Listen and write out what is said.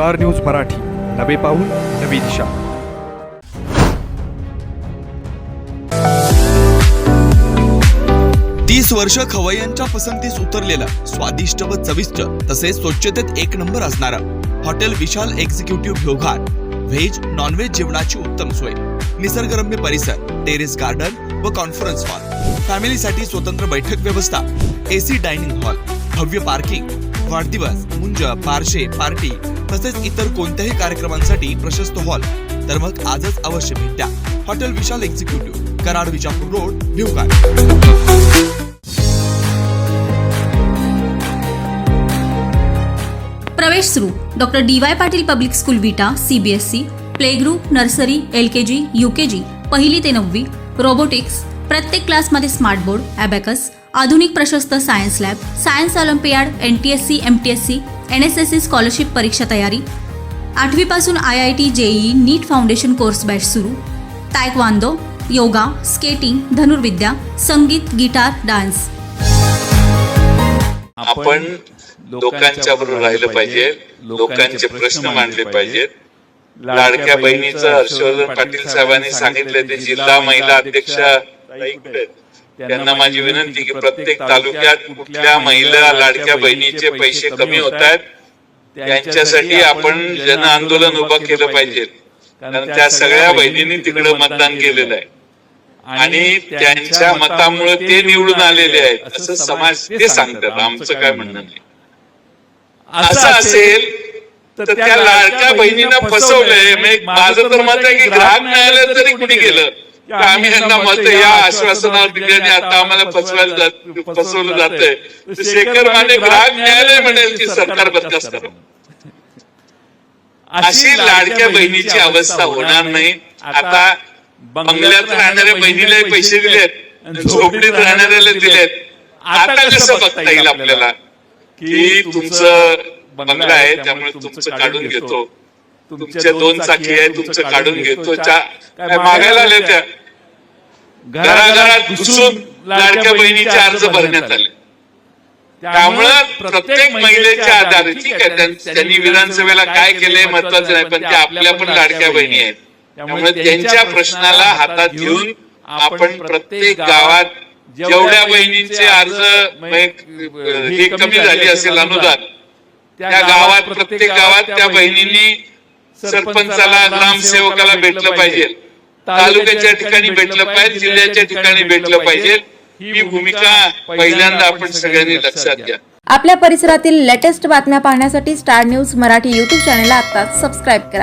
Star News Marathi. नवे पाऊल नवी दिशा. तीस वर्ष खवय्यांच्या पसंतीस उतरलेलं स्वादिष्ट व चविष्ट तसेच स्वच्छतेत एक नंबर असणारा हॉटेल विशाल एक्झिक्युटिव्ह घोघाट व्हेज नॉनव्हेज जेवणाची उत्तम सोय. निसर्गरम्य परिसर टेरेस गार्डन व कॉन्फरन्स हॉल फॅमिलीसाठी स्वतंत्र बैठक व्यवस्था एसी डायनिंग हॉल भव्य पार्किंग वाढदिवस मुंज पारशे पार्टी तसेच इतर कोणत्याही कार्यक्रमांसाठी प्रशस्त हॉल. तर मग आजच अवश्य भेट. द्या hotel Vishal executive Karad Vijapur road Bhivghat प्रवेश सुरू. Doctor D Y Patil public school Vita CBSE play group nursery L K G U K G पहिली ते नववी रोबोटिक्स प्रत्येक क्लासमध्ये स्मार्ट बोर्ड अबॅकस आधुनिक प्रशस्त science lab science olympiad N T S C M T S C N S S C scholarship परीक्षा तयारी. आठवीपासून I I T JEE NEET foundation course batch सुरू. तायकवांदो योगा स्केटिंग धनुर्विद्या संगीत guitar dance. आपण लोकांच्या बरोबर राहिलं पाहिजे लोकांचे प्रश्न मांडले पाहिजेत. लाडक्या बहिणीचं हर्षवर्धन पाटील साहेबांनी सांगितलं ते जिल्हा महिला अध्यक्ष त्यांना माझी विनंती की प्रत्येक तालुक्यात कुठल्या महिला लाडक्या बहिणीचे पैसे कमी होत आहेत. त्यांच्यासाठी आपण जन आंदोलन उभं केलं पाहिजे. कारण त्या सगळ्या बहिणींनी तिकडे मतदान केलेलं आहे. आणि त्यांच्या मतामुळे ते निवडून आलेले आहेत. असं समाज ते सांगतात. आमचं काय म्हणणं नाही. असं असेल तर त्या लाडक्या बहिणींना फसवलंय. म्हणजे माझं तर मत आहे की ग्राहक न्यायालय तरी कुठे गेलं? आम्ही यांना मत या आश्वासनावर दिले आणि आता आम्हाला फसवायला जात फसवलं जातंय. तर शेखर माने ग्राहक न्यायालय म्हणेल की सरकार बदलास करा अशी लाडक्या बहिणीची अवस्था होणार नाही. आता बंगल्यात राहणाऱ्या बहिणीला पैसे दिलेत झोपडीत राहणाऱ्याला दिलेत. आता कसं बघता येईल आपल्याला? की तुमचं बंगला आहे त्यामुळे तुमचं काढून घेतो. तुमच्या दोन चाकी आहे तुमचं काढून घेतो. मागायला आले त्या घराघरात घुसून लाडक्या बहिणीचे अर्ज भरण्यात आले. त्यामुळं प्रत्येक महिलेच्या आधारे ठीक आहे त्यां- त्यांनी विधानसभेला काय केलंय महत्वाचं नाही पण त्या आपल्या पण लाडक्या बहिणी आहेत. त्यामुळे त्यांच्या प्रश्नाला हातात घेऊन आपण प्रत्येक गावात जेवढ्या बहिणींचे अर्ज हे कमी झाली असेल अनुदान. त्या गावात प्रत्येक गावात त्या बहिणींनी सरपंचाला ग्रामसेवकाला भेटलं पाहिजे. तालुक्याच्या ठिकाणी भेटलं पाहिजे जिल्ह्याच्या ठिकाणी भेटलं पाहिजे. ही भूमिका पहिल्यांदा आपण सगळ्यांनी लक्षात घ्या. आपल्या परिसरातील लेटेस्ट बातम्या पाहण्यासाठी स्टार न्यूज मराठी यूट्यूब चॅनलला आत्ताच सबस्क्राईब करा.